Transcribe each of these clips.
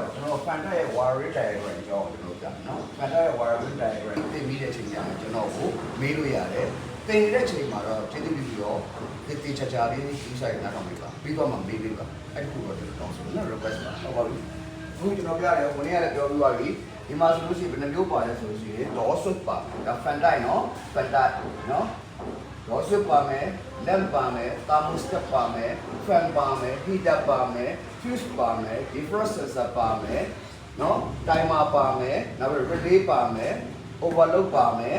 တော့ကျွန်တော် fan ရဲ့ wiring diagram ကြောင်းကျွန်တော်ပြနော် fan ရဲ့ wiring diagram သင်ပြီးတဲ့အချိန်ကျရင်ကျွန်တော်ကိုမေးလို့ရတယ်သင်နေတဲ့ချိန်မှာတော့ကျေးဇူးပြုပြီးတော့ဒီတေချာချာလေးယူဆိုင်နားထောင်ပေးပါပြီးတော့မှမေးပေးပါအဲ့ဒီခုတော့ကျွန်တော်တောင်းဆိုနော် request ပါဟုတ်ပါပြီအခုကျွန်တော်ပြရတယ်ကိုနေ့ကလည်းပြောပြီးသွားပြီဒီမှာဆိုလို့ရှိရင်ဘယ်နှမျိုးပါလဲဆိုလို့ရှိရင် door switch ပါဒါ fan တိုင်းနော် ဝါ့ဆပ်ပါမယ်လမ်ပါမယ်တာမုစတက်ပါမယ်ဖန်ပါမယ်ဟီတာပါမယ်ဖျူစ်ပါမယ်ဒီပရိုဆက်ဆာပါမယ်နော်တိုင်မာပါမယ်နောက်ပြီးရီလေးပါမယ်အိုဗာလုတ်ပါမယ်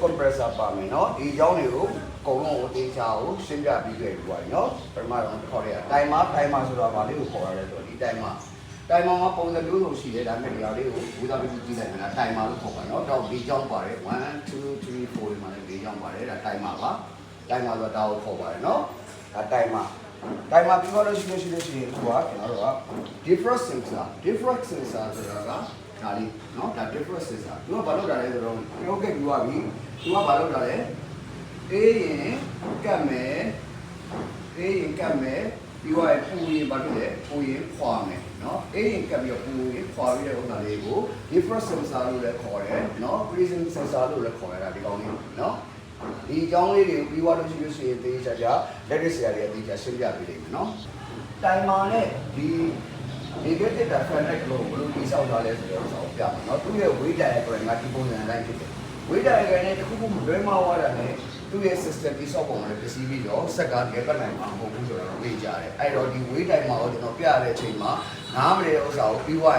ကွန်ပရက်ဆာပါမယ်နော်ဒီအကြောင်းတွေကိုအကုန်လုံးကိုတင်ချအောင်ရှင်းပြပြီးခဲ့ပြီပါနော်ပထမတော့ခေါ်ရတာတိုင်မာတိုင်မာဆိုတော့ဗာလေးကိုခေါ်ရတယ်ဆိုတော့ဒီတိုင်မာ တိုင်မောင်ကပုံစံမျိုးလိုရှိတယ်ဒါပေမဲ့နေရာလေးကိုဝေသာပြီးကြည့်လိုက်တာတိုင်မာလို့ခေါ်ပါနော်တော့၄ကြောင်းပါတယ်1 2 3 4ဒီမှာလည်း၄ကြောင်းပါတယ်ဒါတိုင်မာပါတိုင်မာဆိုတော့ဒါကိုခေါ်ပါတယ်နော်ဒါတိုင်မာတိုင်မာပြီးတော့လို့ရှိလို့ရှိလို့ရှိရင်ဒီကကျွန်တော်တို့က different sensor different sensor ဆိုတာကဒါလေးနော်ဒါ different sensor သူကဘာလုပ်တာလဲဆိုတော့ပြောခဲ့ပြီးသွားပြီသူကဘာလုပ်တာလဲအေးရင်ကတ်မယ်အေးရင်ကတ်မယ်ပြီးတော့ပူရင်ဘာလုပ်လဲ အေးရင်ကတ်ပြီးတော့ပူရင်ခွာပြီးတဲ့ဥစ္စာလေးကို defrost sensor လို့လည်းခေါ်တယ်เนาะ freezing sensor လို့လည်းခေါ်ရတာဒီကောင်းလေးเนาะ ဒီအကြောင်းလေးတွေကိုပြီးသွားလို့ရှိလို့ရှိရင်သေချာချာလက်ရစ်ဆရာတွေအသေးချာရှင်းပြပေးလိမ့်မယ်နော်တိုင်မာနဲ့ဒီ negative တာ fanlight လို့ဘယ်လိုတိစောက်ထားလဲဆိုတော့ဆောက်ပြမယ်နော်သူ့ရဲ့ weight diagram ကဒီပုံစံတိုင်းဖြစ်တယ် weight diagram နဲ့တစ်ခုခုလွဲမှားသွားတာနဲ့သူ့ရဲ့ system တိစောက်ပုံကလည်းပစ္စည်းပြီးတော့စက်ကတည်းကနိုင်မှာမဟုတ်ဘူးဆိုတော့သိကြတယ်အဲ့တော့ဒီ weight diagram ကိုကျွန်တော်ပြရတဲ့အချိန်မှာ နားမလဲဥစ္စာကိုပြီးသွား